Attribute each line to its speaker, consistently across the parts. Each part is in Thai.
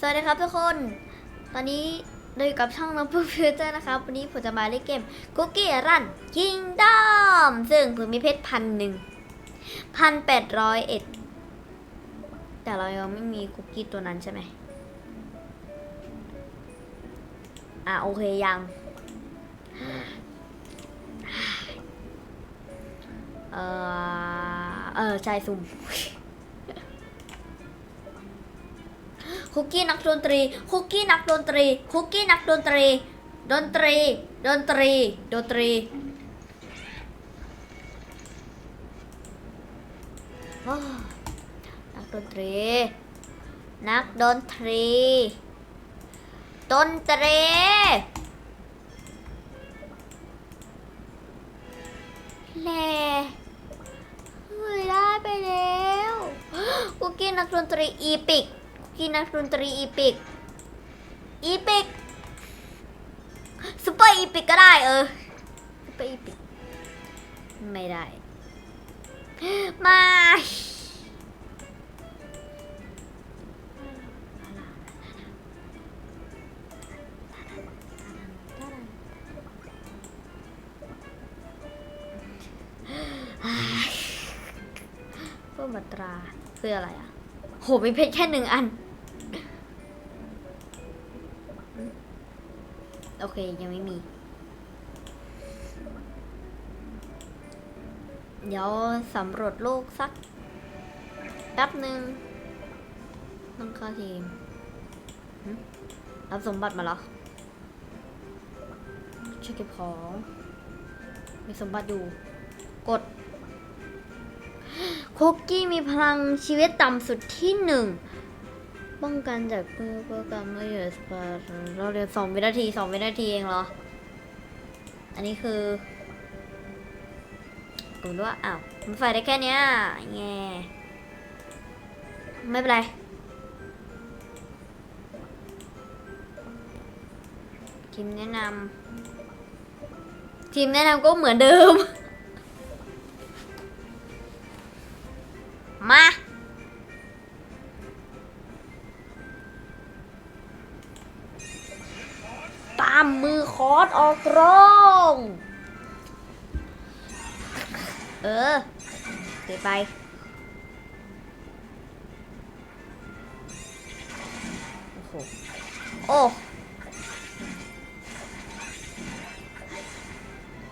Speaker 1: สวัสดีครับทุกคน ตอนนี้เราอยู่กับช่องน้องพูฟิวเจอร์นะครับ วันนี้ผมจะมาเล่นเกมคุกกี้รันคิงดอมซึ่งผมมีเพชรพันหนึ่งพันแปดร้อยเอ็ดแต่เรายังไม่มีคุกกี้ตัวนั้นใช่ไหมอะโอเคยัง เออเออใช่ซุ่ม คุกกี้นักดนตรี คุกกี้นักดนตรี คุกกี้นักดนตรี ดนตรี ดนตรี ดนตรีนักดนตรี นักดนตรี ดนตรีแล่เฮ้ยได้ไปแล้ว คุกกี้นักดนตรีอีปิก กี้นักดนตรีอีปิก อีปิกซูเปอร์อีปิกก็ได้เออซูเปอร์อีปิก ไม่ได้ม่เพิ่มมาตราคืออะไรอะ โหมีเพชรแค่หนึ่งอัน อเคยังไม่มี เดี๋ยวสำรวจโลกสักแป๊บหนึ่งต้องเข้าทีมรับสมบัติมาแล้วช่วยเก็บของ มีสมบัติอยู่ กดคุกกี้มีพลังชีวิตต่ำสุดที่หนึ่ง ป้องกันจากเมื่อป้องกันเมื่ออยู่ในสปาเราเรียนสองวินาทีสองวินาทีเองเหรอ อันนี้คือผมว่าอ้าวมันไฟได้แค่เนี้ยแง่ไม่เป็นไรทีมแนะนำทีมแนะนำก็เหมือนเดิม มา อสออกโรง เออเดี๋ยวไป โอ้โหโอ้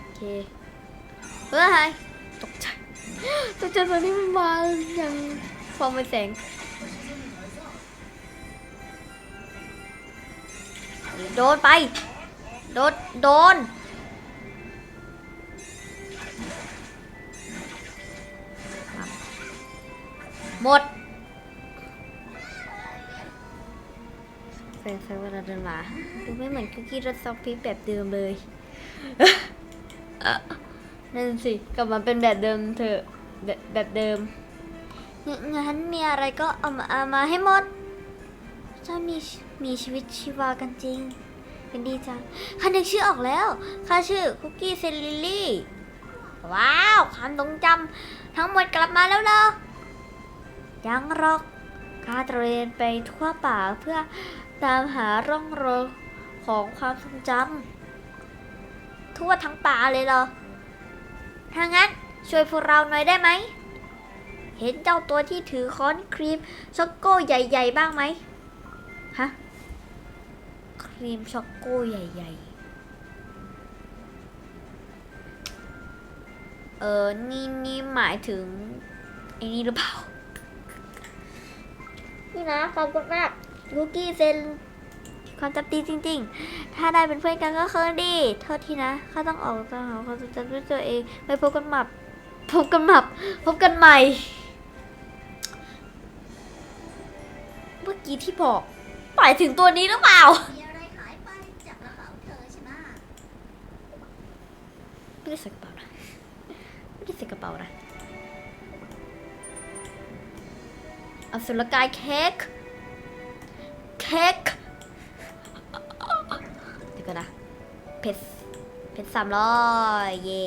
Speaker 1: โอเคเฮ้ยตกใจตกใจตอนที่มันมาอย่างฟองเป็นแสงโดนไป โดน โดน หมดแฟนแฟนเวลาเดินมาดูไม่เหมือนคุกกี้รสซอฟต์แบบเดิมเลยนั่นสิ กลับมาเป็นแบบเดิมเถอะ แบบแบบเดิม งั้นมีอะไรก็เอามาเอามาให้หมดเจ้ามีมีชีวิตชีวากันจริง เป็นดีจังข้านึกชื่อออกแล้วข้าชื่อคุกกี้เซลิลลี่ ว้าว ความทรงจำทั้งหมดกลับมาแล้วเหรอ ยังหรอกข้าตระเวนไปทั่วป่าเพื่อตามหาร่องรอยของความทรงจำทั่วทั้งป่าเลยเหรอ ถ้างั้นช่วยพวกเราหน่อยได้ไหม เห็นเจ้าตัวที่ถือค้อนครีมช็อกโก้ใหญ่ ๆ บ้างไหม ครีมช็อกโก้ใหญ่ๆ เออ นี่นี่หมายถึงไอ้นี่หรือเปล่า นี่นะขอบคุณมากลูกี้เซนความจำดีจริง ๆ ถ้าได้เป็นเพื่อนกันก็เคยดีโทษทีนะข้าต้องออกจากหาความทรงจำด้วยตัวเอง ไปพบกันใหม่พบกันใหม่พบกันใหม่ เมื่อกี้ที่บอกหมายถึงตัวนี้หรือเปล่า
Speaker 2: มีอะไรหายไปจากกระเป๋าเธอใช่ไหม
Speaker 1: ไม่ได้ใส่กระเป๋านะไม่ได้ใส่กระเป๋านะอสุรกายเค้กเค้กเดี๋ยวก่อนนะเพชรเพชรสามร้อยเย่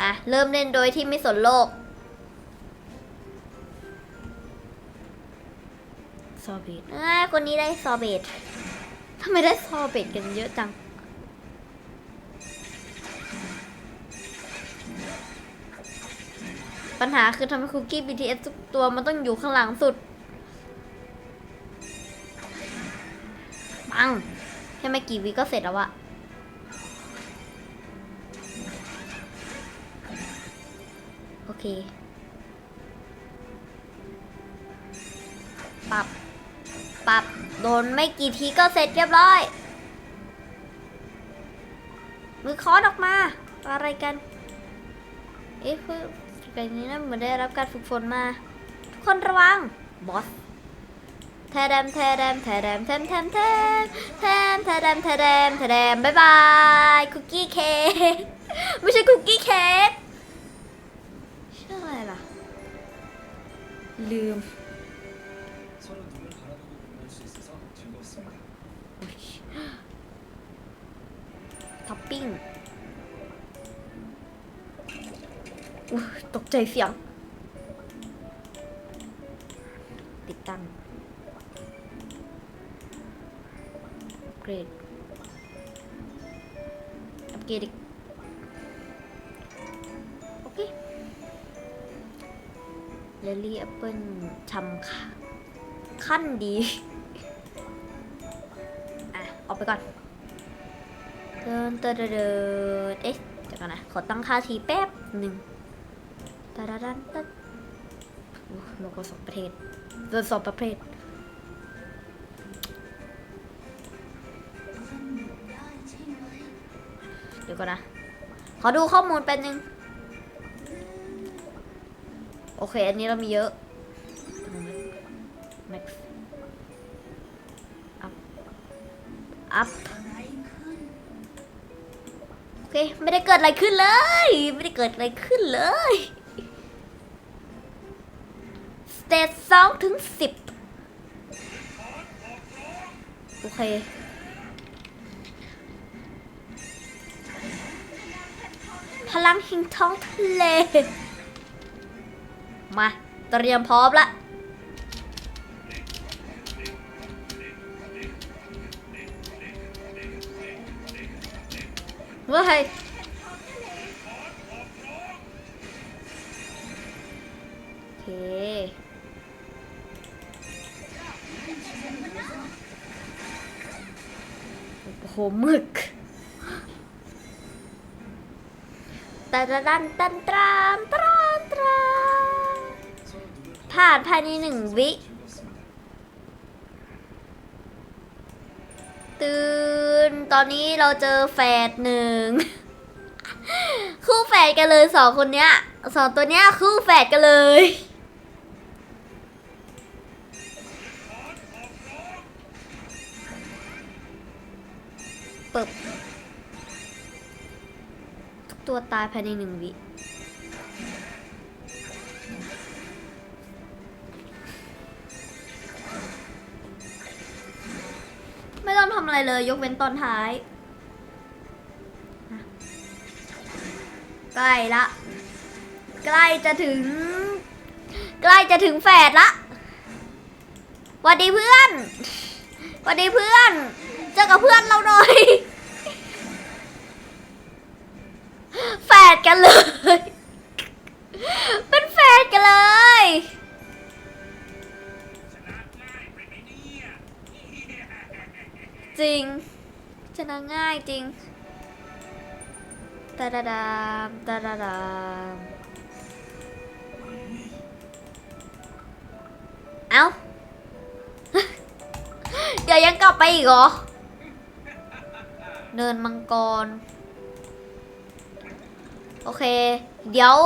Speaker 1: อะเริ่มเล่นโดยที่ไม่สนโลกซอเบตอ้ยคนนี้ได้ซอเบตทำไมได้ซอเบตกันเยอะจัง ปัญหาคือทำให้คุกกี้ BTS ทุกตัวมันต้องอยู่ข้างหลังสุด ปังแค่ไม่กี่วิก็เสร็จแล้วอะโอเค ปรับ ปรับ โดนไม่กี่ทีก็เสร็จเรียบร้อย มือคอนออกมา อะไรกัน เอ๊ะเพื่อ กบบนี้นะเหมือนได้รับการฝึกฝนมา ทุกคนระวัง บอสแทแดมแทแดมแทแดมแทมแทมแทมแทมแทแดมแทแดมแทแดมบายบายคุกกี้เค้กไม่ใช่คุกกี้เค้กชื่ออะไรล่ะ ลืมท็อปปิ้ง ตกใจเสียง ติดตั้งเกรดอัปเกรดอีกโอเคเลลี่แอปเปิลชำค่ะขั้นดี อะ ออกไปก่อนเดินเดินเดินเดินเอ๊ะเดี๋ยวก่อนนะ ขอตั้งค่าทีแป๊บหนึ่ง ตาดาดันตัดโลโก้สองประเทศเดินสองประเภทเดี๋ยวก่อนนะ ขอดูข้อมูลแป๊บนึงโอเค อันนี้เรามีเยอะ max up up
Speaker 2: อะไรขึ้น
Speaker 1: โอเค ไม่ได้เกิดอะไรขึ้นเลย ไม่ได้เกิดอะไรขึ้นเลย เตจสองถึงสิบโอเคพลังหิงท้องทะเล มาเตรียมพร้อมละเว้ย โหหมึกตาดันตันตรามตรามตรามผ่านภายในหนึ่งวิตื่นตอนนี้เราเจอแฝดหนึ่ง คู่แฝดกันเลยสองคนเนี้ยสองตัวเนี้ยคู่แฝดกันเลย เปิบทุกตัวตายภายในหนึ่งวิไม่ต้องทำอะไรเลย ยกเว้นตอนท้าย ใกล้ละ ใกล้จะถึง ใกล้จะถึงแฝดละวัสดีเพื่อนวัสดีเพื่อน เจอกับเพื่อนเราหน่อย แฝดกันเลย เป็นแฝดกันเลย จริง ชนะง่ายจริงตาดาดามตาดาดามเอ้า เดี๋ยวยังกลับไปอีกเหรอ เนินมังกร โอเค เดี๋ยว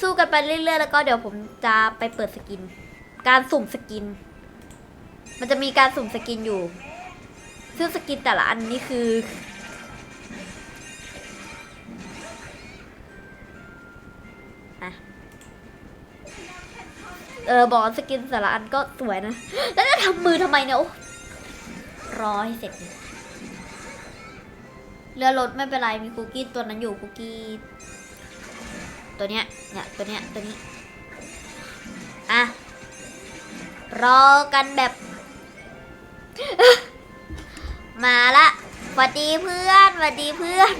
Speaker 1: สู้กันไปเรื่อยๆ แล้วก็เดี๋ยวผมจะไปเปิดสกิน การสุ่มสกิน มันจะมีการสุ่มสกินอยู่ ซึ่งสกินแต่ละอันนี่คืออะเออ บอกสกินแต่ละอันก็สวยนะ แล้วจะทำมือทำไมเนี่ยรอให้เสร็จ เรือรถไม่เป็นไรมีคุกกี้ตัวนั้นอยู่คุกกี้ตัวเนี้ยเนี่ยตัวเนี้ยตัวนี้อะรอกันแบบ มาละหวัดดีเพื่อนหวัดดีเพื่อน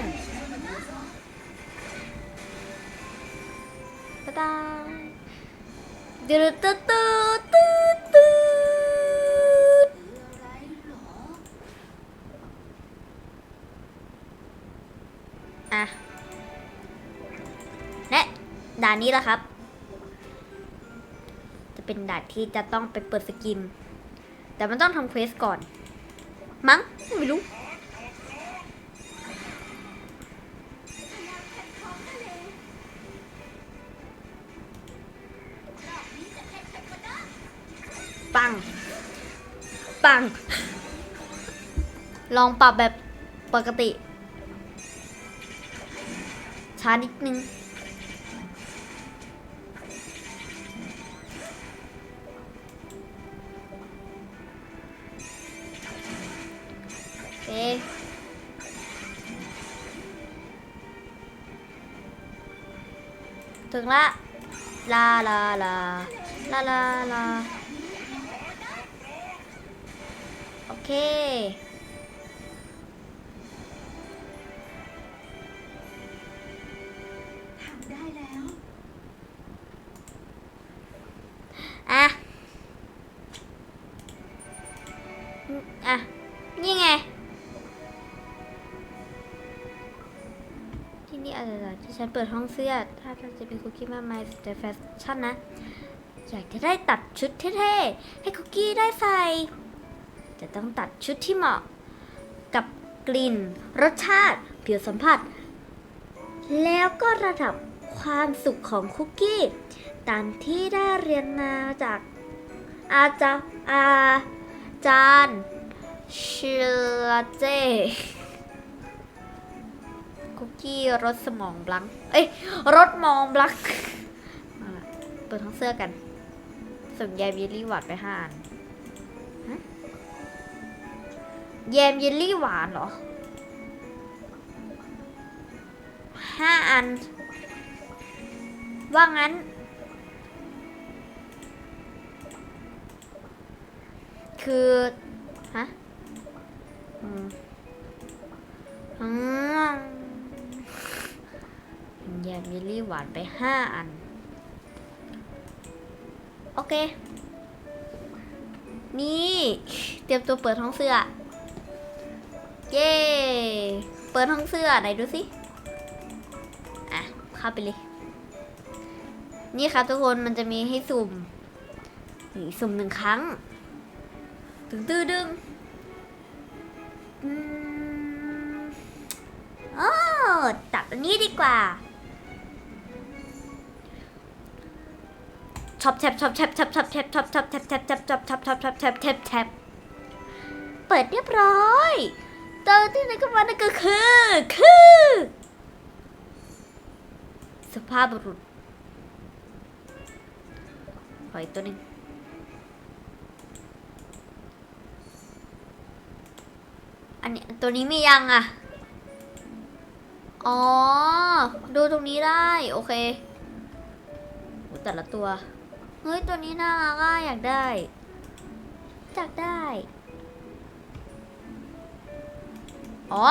Speaker 1: บ๊ายบายตืดตืดตืดตืด ด่านนี้และครับ จะเป็นด่านที่จะต้องไปเปิดสกิน แต่มันต้องทำเควสก่อน มั้งไม่รู้ปัง ปัง ลองปรับแบบปกติ ช้านิดนึง ถึงละ ลาลาลาลาลาลาโอเค
Speaker 2: ทำได้แล้ว
Speaker 1: อะอืมอะ นี่ไง ที่นี่อะไรล่ะที่ฉันเปิดห้องเสื้อถ้า เราจะเป็นคุกกี้มาไมแต่แฟชั่นนะ อยากจะได้ตัดชุดเท่ๆ ให้คุกกี้ได้ใส่จะต้องตัดชุดที่เหมาะ กับกลิ่น รสชาติ ผิวสัมผัส แล้วก็ระดับความสุขของคุกกี้ ตามที่ได้เรียนมาจากอาจารย์อาจารย์ชิลาเจ คุกกี้รสสมองบลัง เอ้ยรสมองบลังก์เปิดท้องเสื้อกัน ส่งแยมเยลลี่หวานไปห้าอันแยมเยลลี่หวานเหรอห้าอัน ว่างั้น คือ ฮะ อืมอืม มเยลลี่หวานไปห้าอัน โอเค นี่ เตรียมตัวเปิดห้องเสื้อ เย้ เปิดห้องเสื้อไหนดูสิ อะ เข้าไปเลย นี่ครับทุกคนมันจะมีให้สุ่ม สุ่มหนึ่งครั้งตึงตื้อดึงอ๋อตัดอันนี้ดีกว่า ช็อปแท็บช็อปแท็บช็อปช็อปแท็บช็อปช็อปแท็บแท็บแท็บช็อปช็อปช็อปช็อปแท็บแท็บแท็บเปิดเรียบร้อยเจอที่ไหนก็มานั่นก็คือ คือ สุภาพบุรุษขออีกตัวหนึ่งอันนี้ตัวนี้มียังอะ อ๋อ ดูตรงนี้ได้ โอเค แต่ละตัว ฮ้ย ตัวนี้น่ารักอะอยากได้อยากได้ อ๋อ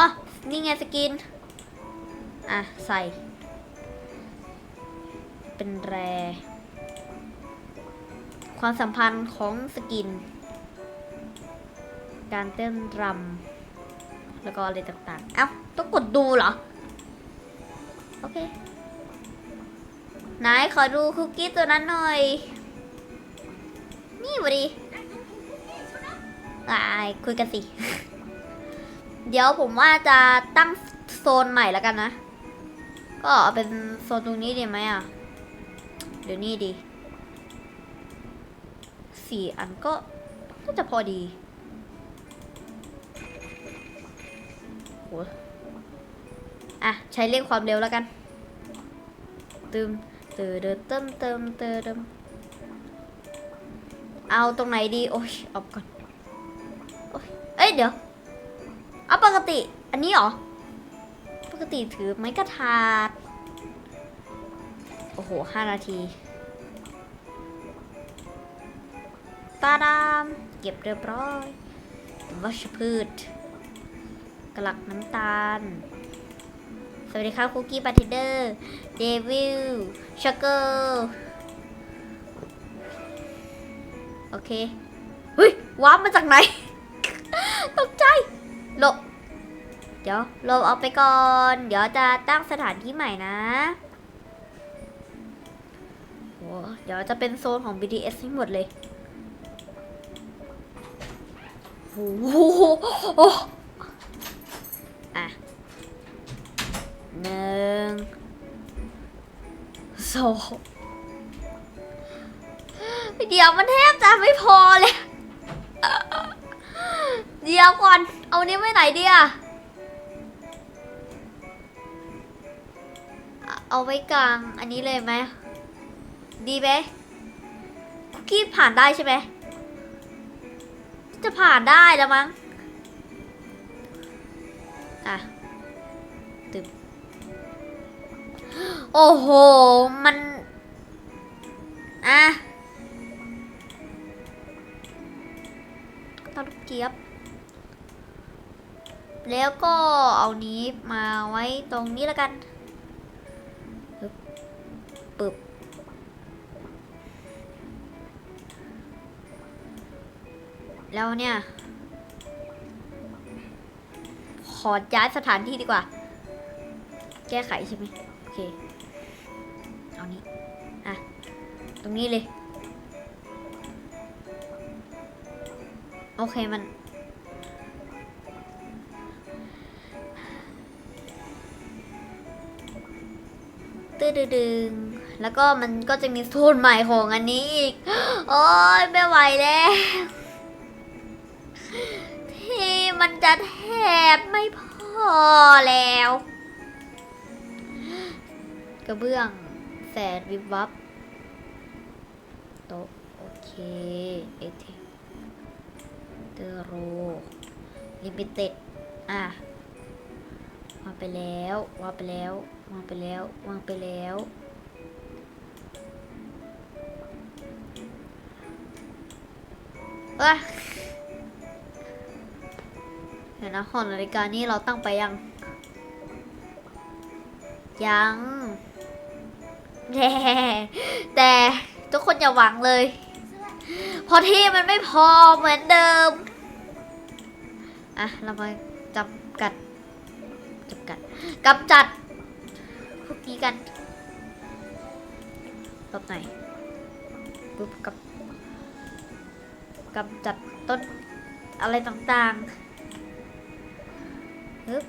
Speaker 1: นี่ไงสกิน อะ ใส่ เป็นแร ความสัมพันธ์ของสกิน การเต้นรำ แล้วก็อะไรต่างๆ เอ้า ต้องกดดูเหรอ โอเค ไหนขอดูคุกกี้ตัวนั้นหน่อย นี่วะดิอาคุยกันสิ เดี๋ยวผมว่าจะตั้งโซนใหม่แล้วกันนะ ก็เอาเป็นโซนตรงนี้ดีไหมอะ เดี๋ยวนี้ดี สี่อันก็ ก็จะพอดีโหอะ ใช้เร่งความเร็วแล้วกัน ตึมเติมเติมเติมเติม เอาตรงไหนดี โอ้ยเอาก่อนเอ้ยเดี๋ยว เอาปกติ อันนี้เหรอ ปกติถือไม้กระทาด โอ้โหห้านาที ตาดาม เก็บเรียบร้อยวัชพืช กลักน้ำตาล สวัสดีครับคุกกี้บาร์เทนเดอร์ เดวิลช็อกเกอร์ เคเฮ้ยว้าร์ปมาจากไหน ตกใจหลบเดี๋ยวหลบออกไปก่อน เดี๋ยวจะตั้งสถานที่ใหม่นะโหเดี๋ยวจะเป็นโซนของ BTS ทั้งหมดเลยโอ้โหอ้อะหนึ่งสอง เดี๋ยวมันแทบจะไม่พอเลย เดี๋ยวก่อน เอานี้ไว้ไหนดีอะเอาไว้กลางอันนี้เลยไหม ดีไหมคุกกี้ผ่านได้ใช่ไหม จะผ่านได้แล้วมั้ง อะตึบโอ้โห มัน อะ ตาลูกเจี๊ยบ แล้วก็เอานี้มาไว้ตรงนี้แล้วกันปึ๊บปึ๊บแล้วเนี่ย ขอย้ายสถานที่ดีกว่า แก้ไขใช่ไหมโอเค เอานี้ อะ ตรงนี้เลย โอเคมัน ตื้อดึง แล้วก็มันก็จะมีโซนใหม่ของอันนี้อีก โอ้ยไม่ไหวแล้ว ที่มันจะแทบไม่พอแล้ว กระเบื้องแสนวิบวับโต๊ะโอเคเอเท เตอโรลิมิเต็ดอะวางไปแล้ววางไปแล้ววางไปแล้ววางไปแล้วเอ้ยเดี๋ยวนะหอนาฬิกานี่เราตั้งไปยัง ยังแย่แต่ทุกคนอย่าหวังเลยเพราะที่มันไม่พอเหมือนเดิม อะ เรามาจำกัดจำกัดกำจัด พวกนี้กันตบไหนอยปุ๊บกับกำจัดต้นอะไรต่างๆฮึบ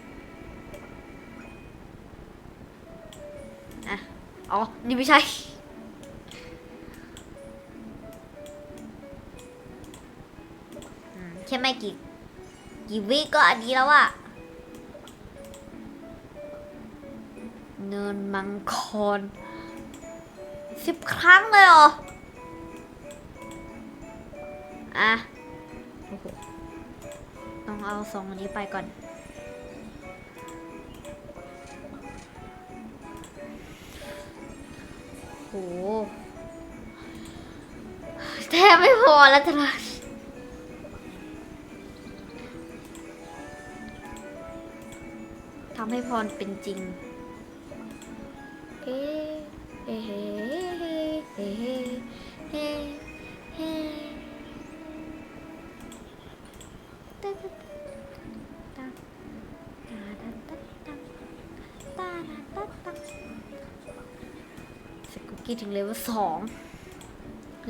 Speaker 1: อะ อ๋อ นี่ไม่ใช่แค่ไม่กี่ กี่วิก็อันนี้แล้วอะเนินมังกรสิบครั้งเลยเหรอ อะ โอ้โห ต้องเอาสองอันนี้ไปก่อน โห แทบไม่พอแล้วจ้ะำให้พรเป็นจริง เอ๊ะเอ๊ะเอ๊ะเอ๊ะเอ๊ะเอ๊ะตึ๊ดตึ๊ดตังตาดันตัดตังตาดันตัดตังสกุกกี้ถึงเลเวลสอง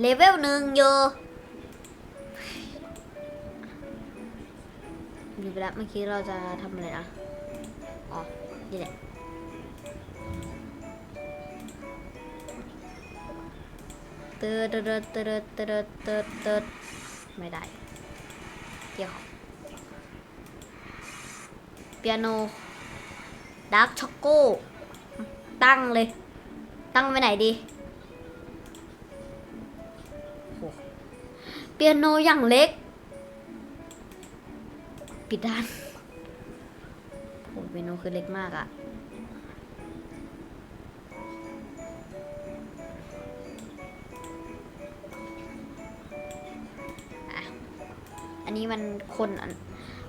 Speaker 1: เลเวลหนึ่งเยอะดูไปแล้วเมื่อกี้เราจะทำอะไรนะ อ๋อ นี่แหละ เติร์ดเติร์ดเติร์ดเติร์ดเติร์ดเติร์ดไม่ได้ เดี๋ยวเปียโนดาร์กช็อกโกตั้งเลย ตั้งไว้ไหนดีเปียโนอย่างเล็ก ปิดด้าน นคือเล็กมากอะอันนี้มันคนอัน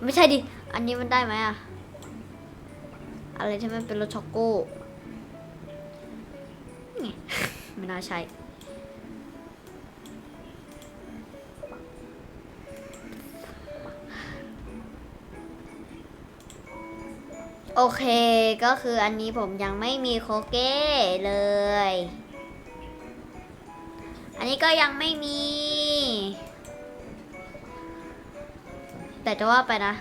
Speaker 1: ไม่ใช่ดิ อันนี้มันได้ไหมอะอะไรที่มันเป็นรถช็อกโก้ ไม่น่าใช่ โอเคก็คืออันนี้ผมยังไม่มีโคเก้เลย อันนี้ก็ยังไม่มี แต่จะว่าไปนะ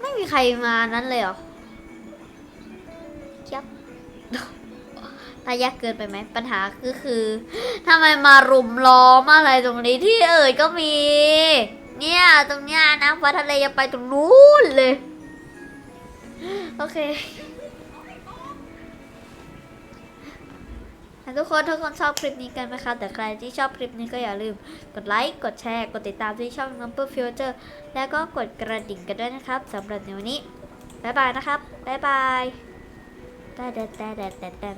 Speaker 1: ไม่มีใครมานั้นเลยเหรอยับตายากเกินไปไหมปัญหาก็คือทำไมมารุมล้อมอะไรตรงนี้ที่เอ่ยก็มี เนี่ยตรงเนี้ยนะฟ้าทะเลยังไปตรงนู้นเลย โอเคทุกคนทุกคนชอบคลิปนี้กันไหมคะแต่ใครที่ชอบคลิปนี้ก็อย่าลืมกดไลค์ กดแชร์ กดติดตามที่ช่อง Number Future แล้วก็กดกระดิ่งกันด้วยนะครับสำหรับในวันนี้ บ๊ายบายนะครับ บ๊ายบายแต่แต่แต่แต่แต่